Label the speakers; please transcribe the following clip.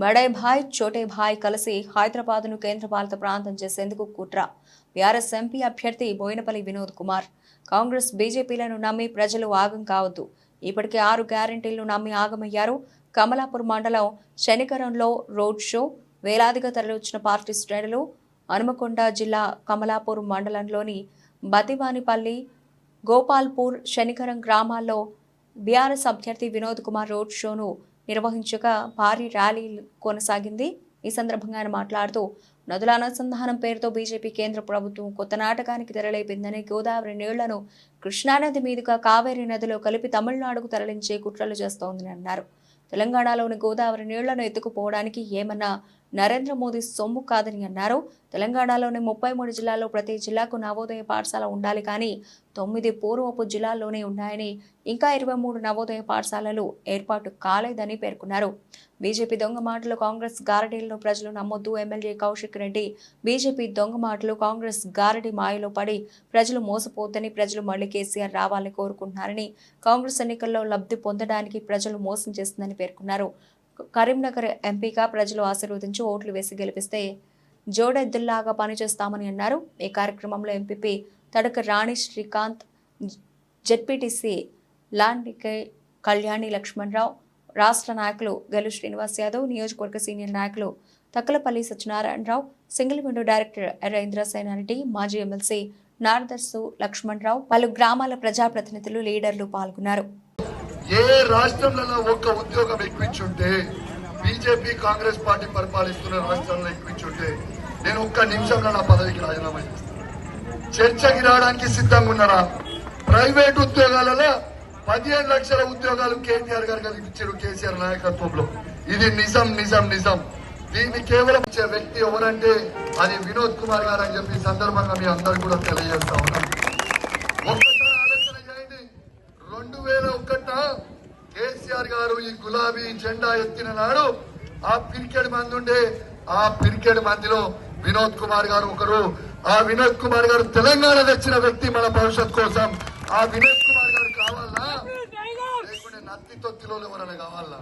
Speaker 1: బడే భాయ్ చోటే భాయ్ కలిసి హైదరాబాద్ను కేంద్రపాలిత ప్రాంతం చేసేందుకు కుట్ర. బీఆర్ఎస్ ఎంపీ అభ్యర్థి బోయినపల్లి వినోద్ కుమార్. కాంగ్రెస్ బీజేపీలను నమ్మి ప్రజలు ఆగం కావద్దు. ఇప్పటికే ఆరు గ్యారంటీలను నమ్మి ఆగమయ్యారు. కమలాపూర్ మండలం శనికరంలో రోడ్ షో వేలాదిగా తరలివచ్చిన పార్టీ శ్రేణులు హనుమకొండ జిల్లా కమలాపూర్ మండలంలోని బతివానిపల్లి గోపాల్పూర్ శనికరం గ్రామాల్లో బీఆర్ఎస్ అభ్యర్థి వినోద్ కుమార్ రోడ్ షోను నిర్వహించగా భారీ ర్యాలీ కొనసాగింది. ఈ సందర్భంగా ఆయన మాట్లాడుతూ నదుల అనుసంధానం పేరుతో బీజేపీ కేంద్ర ప్రభుత్వం కొత్త నాటకానికి తెరలేపిందని గోదావరి నీళ్ళను కృష్ణానది మీదుగా కావేరీ నదిలో కలిపి తమిళనాడుకు తరలించే కుట్రలు చేస్తోందని అన్నారు. తెలంగాణలోని గోదావరి నీళ్ళను ఎత్తుకుపోవడానికి ఏమన్నా నరేంద్ర మోదీ సొమ్ము కాదని అన్నారు. తెలంగాణలోని ముప్పై మూడు జిల్లాల్లో ప్రతి జిల్లాకు నవోదయ పాఠశాల ఉండాలి కానీ తొమ్మిది పూర్వపు జిల్లాల్లోనే ఉన్నాయని ఇంకా ఇరవై మూడు నవోదయ పాఠశాలలు ఏర్పాటు కాలేదని పేర్కొన్నారు. బీజేపీ దొంగ మాటలు కాంగ్రెస్ గారడీలను ప్రజలు నమ్మొద్దు ఎమ్మెల్యే కౌశిక్ రెడ్డి. బీజేపీ దొంగ మాటలు కాంగ్రెస్ గారడి మాయలో పడి ప్రజలు మోసపోద్దని ప్రజలు మళ్ళీ కేసీఆర్ రావాలని కోరుకుంటున్నారని కాంగ్రెస్ ఎన్నికల్లో లబ్ధి పొందడానికి ప్రజలు మోసం చేస్తుందని పేర్కొన్నారు. కరీంనగర్ ఎంపీగా ప్రజలు ఆశీర్వదించి ఓట్లు వేసి గెలిపిస్తే జోడెద్దుల్లాగా పనిచేస్తామని అన్నారు. ఈ కార్యక్రమంలో ఎంపీపీ తడక రాణి శ్రీకాంత్ జెడ్పీటీసీ లాండికే కళ్యాణి లక్ష్మణరావు రాష్ట్ర నాయకులు గెలు శ్రీనివాస్ యాదవ్ నియోజకవర్గ సీనియర్ నాయకులు Thakkalapalli Satyanarayanarao single window director Erra Senareddy మాజీ ఎమ్మెల్సీ నారదర్సు లక్ష్మణరావు పలు గ్రామాల ప్రజాప్రతినిధులు లీడర్లు పాల్గొన్నారు.
Speaker 2: ఏ రాష్ట్రంలో ఒక్క ఉద్యోగం ఎక్కించుంటే బీజేపీ కాంగ్రెస్ పార్టీ పరిపాలిస్తున్న రాష్ట్రాల్లో ఎక్కించుంటే నేను ఒక్క నిమిషంలో నా పదవికి రాజీనామా చేస్తాను చర్చకి రావడానికి సిద్ధంగా ఉన్నారా? ప్రైవేట్ ఉద్యోగాలలో పదిహేను లక్షల ఉద్యోగాలు కేటీఆర్ గారు కల్పించారు కేసీఆర్ నాయకత్వంలో. ఇది నిజం నిజం నిజం. దీన్ని కేవలం వ్యక్తి ఎవరంటే అది వినోద్ కుమార్ గారు అని చెప్పి సందర్భంగా మీ అందరు కూడా తెలియజేస్తా ఉన్నాం. ఈ గులాబీ జెండా ఎత్తిన నాడు ఆ పిరికెడ్ మంది ఉండే ఆ పిరికెడ్ మందిలో వినోద్ కుమార్ గారు ఒకరు. ఆ వినోద్ కుమార్ గారు తెలంగాణ తెచ్చిన వ్యక్తి మన భవిష్యత్ కోసం. ఆ వినోద్ కుమార్ గారు కావాలా? లేకుంటే నత్తి తొత్తిలో ఎవరైనా కావాలా?